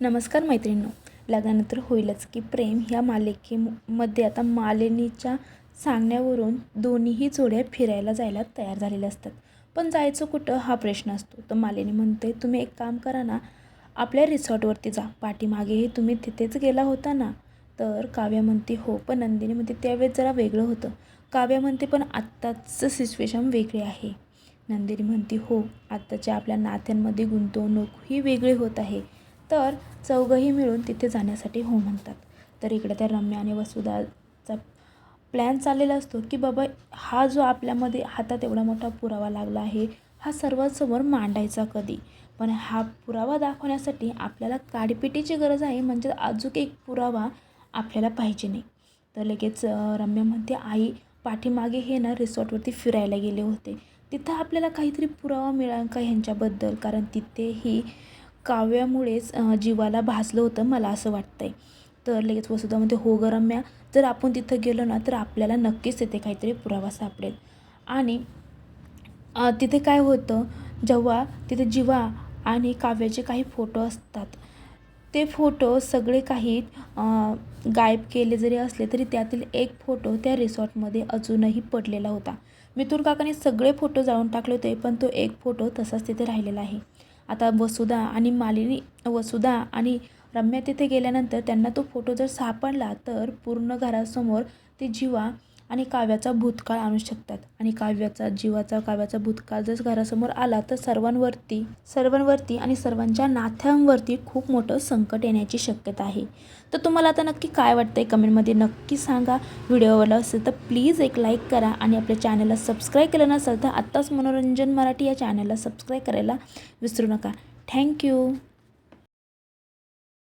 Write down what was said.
नमस्कार मैत्रिणींनो. लग्नानंतर होईलच की प्रेम ह्या मालिकेमध्ये आता मालिनीच्या सांगण्यावरून दोन्हीही जोड्या फिरायला जायला तयार झालेल्या असतात. पण जायचं कुठं हा प्रश्न असतो. तर मालिनी म्हणते तुम्ही एक काम करा ना आपल्या रिसॉर्टवरती जा. पाठीमागेही तुम्ही तिथेच गेला होता ना? तर काव्या म्हणते हो पण नंदिनी म्हणते त्यावेळेस जरा वेगळं होतं. काव्या म्हणते पण आत्ताचं सिच्युएशन वेगळी आहे. नंदिनी म्हणते हो आत्ताच्या आपल्या नात्यांमध्ये गुंतवणूक ही वेगळी होत आहे. तर चौघंही मिळून तिथे जाण्यासाठी हो म्हणतात. तर इकडे त्या रम्या आणि वसुधाचा प्लॅन चाललेला असतो की बाबा हा जो आपल्यामध्ये हातात एवढा मोठा पुरावा लागला आहे हा सर्वांसमोर मांडायचा कधी? पण हा पुरावा दाखवण्यासाठी आपल्याला काडीपिटीची गरज आहे म्हणजे अजून एक पुरावा आपल्याला पाहिजे नाही. तर लगेच रम्या म्हणते आई पाठीमागे हे ना रिसॉर्टवरती फिरायला गेले होते. तिथं आपल्याला काहीतरी पुरावा मिळाला का ह्यांच्याबद्दल? कारण तिथेही काव्यामुळेच जीवाला भासलं होतं मला असं वाटतं आहे तर लगेच वसुधा म्हणते हो ग रम्या जर आपण तिथं गेलो ना तर आपल्याला नक्कीच तिथे काहीतरी पुरावा सापडेल. आणि तिथे काय होतं जेव्हा तिथे जीवा आणि काव्याचे काही फोटो असतात ते फोटो सगळे काही गायब केले जरी असले तरी त्यातील एक फोटो त्या रिसॉर्टमध्ये अजूनही पडलेला होता. मिथुन काकाने सगळे फोटो जाळून टाकले होते पण तो एक फोटो तसाच तिथे राहिलेला आहे. आता वसुधा आणि मालिनी वसुधा आणि रम्या तिथे गेल्यानंतर त्यांना तो फोटो जर सापडला तर पूर्ण घरासमोर ते जीवा आणि काव्याचा भूतकाळ आणू शकतात. आणि काव्याचा जीवाचा काव्याचा भूतकाळ जर घरासमोर आला तर सर्वांवरती सर्वांवरती आणि सर्वांच्या नात्यांवरती खूप मोठं संकट येण्याची शक्यता आहे. तर तुम्हाला आता नक्की काय वाटतं आहे कमेंटमध्ये नक्की सांगा. व्हिडिओ आवडला असेल तर प्लीज एक लाईक करा आणि आपल्या चॅनलला सबस्क्राईब केलं नसेल तर आत्ताच मनोरंजन मराठी या चॅनलला सबस्क्राईब करायला विसरू नका. थँक्यू.